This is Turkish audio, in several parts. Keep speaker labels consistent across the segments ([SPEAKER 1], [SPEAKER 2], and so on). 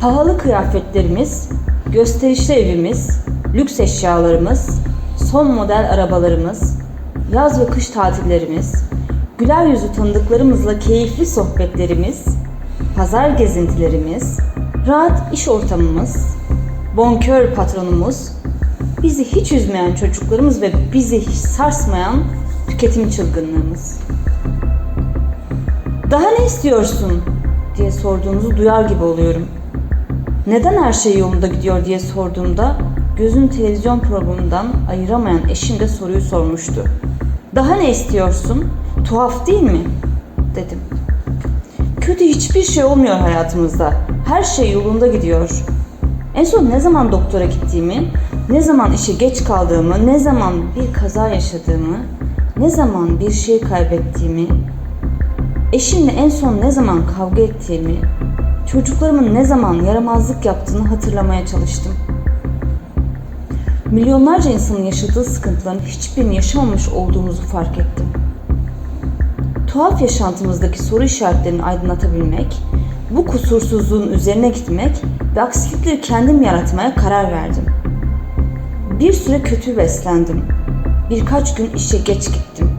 [SPEAKER 1] Pahalı kıyafetlerimiz, gösterişli evimiz, lüks eşyalarımız, son model arabalarımız, yaz ve kış tatillerimiz, güler yüzü tanıdıklarımızla keyifli sohbetlerimiz, pazar gezintilerimiz, rahat iş ortamımız, bonkör patronumuz, bizi hiç üzmeyen çocuklarımız ve bizi hiç sarsmayan tüketim çılgınlığımız. Daha ne istiyorsun diye sorduğunuzu duyar gibi oluyorum. Neden her şey yolunda gidiyor diye sorduğumda gözün televizyon programından ayıramayan eşim de soruyu sormuştu. Daha ne istiyorsun? Tuhaf değil mi? dedim. Kötü hiçbir şey olmuyor hayatımızda. Her şey yolunda gidiyor. En son ne zaman doktora gittiğimi, ne zaman işe geç kaldığımı, ne zaman bir kaza yaşadığımı, ne zaman bir şey kaybettiğimi, eşimle en son ne zaman kavga ettiğimi, çocuklarımın ne zaman yaramazlık yaptığını hatırlamaya çalıştım. Milyonlarca insanın yaşadığı sıkıntıların hiçbirini yaşamamış olduğumuzu fark ettim. Tuhaf yaşantımızdaki soru işaretlerini aydınlatabilmek, bu kusursuzluğun üzerine gitmek ve aksilikleri kendim yaratmaya karar verdim. Bir süre kötü beslendim. Birkaç gün işe geç gittim.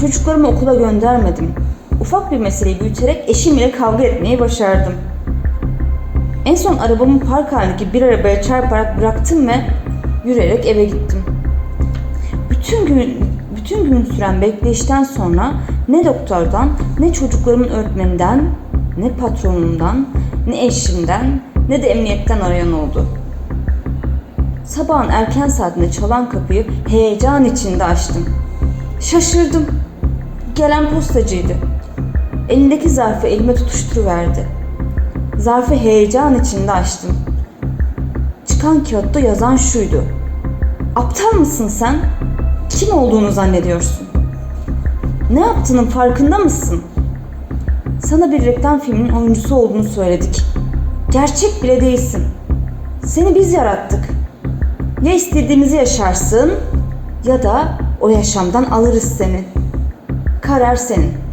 [SPEAKER 1] Çocuklarımı okula göndermedim. Ufak bir meseleyi büyüterek eşimle kavga etmeyi başardım. En son arabamı park halindeki bir arabaya çarparak bıraktım ve yürüyerek eve gittim. Bütün gün bütün gün süren bekleyişten sonra ne doktordan, ne çocuklarımın öğretmeninden, ne patronumdan, ne eşimden, ne de emniyetten arayan oldu. Sabahın erken saatinde çalan kapıyı heyecan içinde açtım. Şaşırdım. Gelen postacıydı. Elindeki zarfı elime tutuşturuverdi. Zarfı heyecan içinde açtım. Çıkan kağıtta yazan şuydu. Aptal mısın sen? Kim olduğunu zannediyorsun? Ne yaptığının farkında mısın? Sana bir reklam filminin oyuncusu olduğunu söyledik. Gerçek bile değilsin. Seni biz yarattık. Ya istediğimizi yaşarsın ya da o yaşamdan alırız seni. Karar senin.